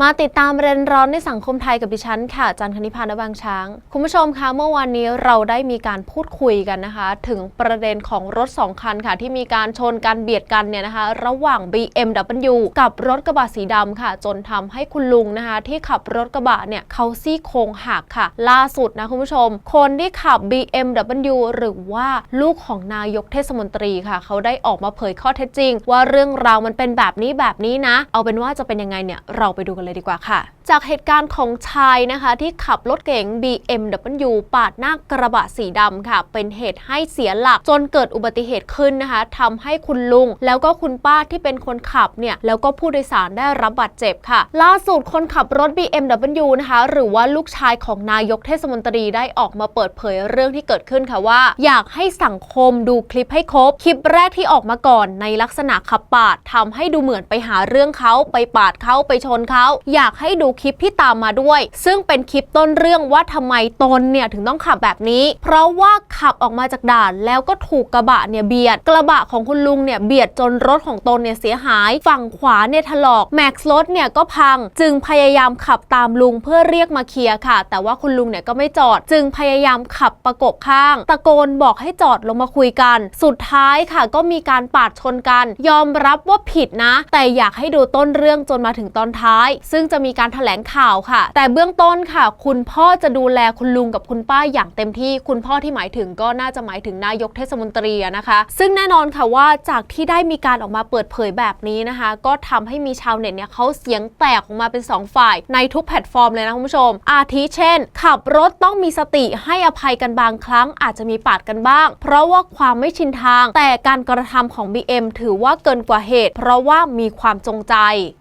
มาติดตามปรนร้อนในสังคมไทยกับดิฉันค่ะจันทนิพานะบางช้าง คุณผู้ชมคะเมื่อวานนี้เราได้มีการพูดคุยกันนะคะ ถึงประเด็นของรถ 2 คันค่ะ ที่มีการชนกันเบียดกันเนี่ยนะคะ ระหว่าง BMW กับรถกระบะสีดำค่ะ จนทำให้คุณลุงนะคะ ที่ขับรถกระบะเนี่ยเขาซี่โครงหักค่ะ ล่าสุดนะคุณผู้ชม คนที่ขับ BMW หรือว่าลูกของนายกเทศมนตรีค่ะ เขาได้ออกมาเผยข้อเท็จจริง ว่าเรื่องราวมันเป็นแบบนี้แบบนี้นะ เอาเป็นว่าจะเป็นยังไงเนี่ยเราไปดูกันเลยดีกว่าค่ะ จากเหตุการณ์ของชายนะคะ ที่ขับรถเก๋ง BMW ปาดหน้ากระบะสีดำค่ะ เป็นเหตุให้เสียหลักจนเกิดอุบัติเหตุขึ้นนะคะทำให้คุณลุง แล้วก็คุณป้าที่เป็นคนขับเนี่ยแล้วก็ผู้โดยสารได้รับบาดเจ็บค่ะ ล่าสุดคนขับรถ BMW นะคะ หรือว่าลูกชายของนายกเทศมนตรีได้ออกมาเปิดเผยเรื่องที่เกิดขึ้นค่ะว่า อยากให้สังคมดูคลิปให้ครบ คลิปแรกที่ออกมาก่อนในลักษณะขับปาดทำให้ดูเหมือนไปหาเรื่องเขาไปปาดเขาไปชนเขาอยากให้ดูคลิปที่ตามมาด้วย ซึ่งเป็นคลิปต้นเรื่องว่าทำไมตนเนี่ยถึงต้องขับแบบนี้ เพราะว่าขับออกมาจากด่านแล้วก็ถูกกระบะเนี่ยเบียด กระบะของคุณลุงเนี่ยเบียดจนรถของตนเนี่ยเสียหาย ฝั่งขวาเนี่ยถลอกแม็กซ์รถเนี่ยก็พัง จึงพยายามขับตามลุงเพื่อเรียกมาเคลียร์ค่ะ แต่ว่าคุณลุงเนี่ยก็ไม่จอด จึงพยายามขับประกบข้าง ตะโกนบอกให้จอดลงมาคุยกัน สุดท้ายค่ะ ก็มีการปาดชนกัน ยอมรับว่าผิดนะ แต่อยากให้ดูต้นเรื่องจนมาถึงตอนท้ายซึ่งจะมีการแถลงข่าวค่ะ แต่เบื้องต้นค่ะ คุณพ่อจะดูแลคุณลุงกับคุณป้าอย่างเต็มที่คุณพ่อที่หมายถึงก็น่าจะหมายถึงนายกเทศมนตรีนะคะ ซึ่งแน่นอนค่ะว่าจากที่ได้มีการออกมาเปิดเผยแบบนี้นะคะ ก็ทำให้มีชาวเน็ตเนี่ยเขาเสียงแตกออกมาเป็น 2 ฝ่าย ในทุกแพลตฟอร์มเลยนะคุณผู้ชม อาทิเช่น ขับรถต้องมีสติให้อภัยกันบางครั้งอาจจะมีปาดกันบ้าง เพราะว่าความไม่ชินทาง แต่การกระทำของ BM ถือว่าเกินกว่าเหตุ เพราะว่ามีความจงใจ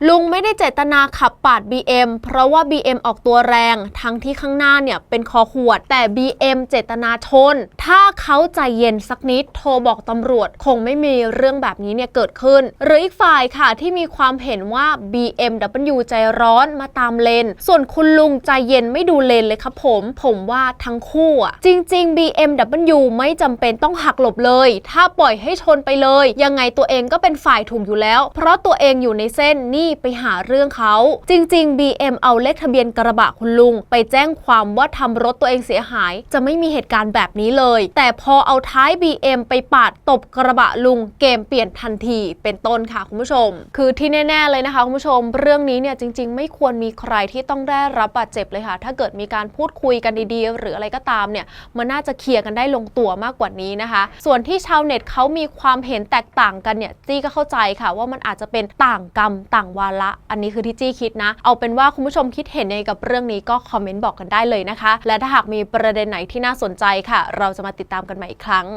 ลุงไม่ได้เจตนาขับปาด BM เพราะว่า BM ออกตัวแรง ทั้งที่ข้างหน้าเนี่ยเป็นคอขวด แต่ BM เจตนาชน ถ้าเขาใจเย็นสักนิดโทรบอกตำรวจ คงไม่มีเรื่องแบบนี้เนี่ยเกิดขึ้น หรืออีกฝ่ายค่ะที่มีความเห็นว่า BMW ใจร้อนมาตามเลน ส่วนคุณลุงใจเย็นไม่ดูเลนเลยครับผม ผมว่าทั้งคู่อะจริง ๆ BMW ไม่จำเป็นต้องหักหลบเลย ถ้าปล่อยให้ชนไปเลย ยังไงตัวเองก็เป็นฝ่ายถูกอยู่แล้ว เพราะตัวเองอยู่ในเส้นนี่ไปหาเรื่องเขาจริง ๆ BM เอาเลขทะเบียนกระบะคุณลุง ไปแจ้งความว่าทำรถตัวเองเสียหาย จะไม่มีเหตุการณ์แบบนี้เลย แต่พอเอาท้าย BM ไปปาดตบกระบะลุงเกมเปลี่ยนทันทีเป็นต้นค่ะคุณผู้ชม คือที่แน่ ๆ เลยนะคะคุณผู้ชม เรื่องนี้เนี่ยจริง ๆ ไม่ควรมีใครที่ต้องได้รับบาดเจ็บเลยค่ะ ถ้าเกิดมีการพูดคุยกันดีๆ หรืออะไรก็ตามเนี่ยมันน่าจะเคลียร์กันได้ลงตัวมากกว่านี้นะคะ ส่วนที่ชาวเน็ตเขามีความเห็นแตกต่างกันเนี่ยจี้ก็เข้าใจค่ะว่ามันอาจจะเป็นต่างกรรมต่างวาระ อันนี้คือที่จี้คิดนะ เอาเป็นว่าคุณผู้ชมคิดเห็นยังไงกับเรื่องนี้ก็คอมเมนต์บอกกันได้เลยนะคะ และถ้าหากมีประเด็นไหนที่น่าสนใจค่ะ เราจะมาติดตามกันใหม่อีกครั้ง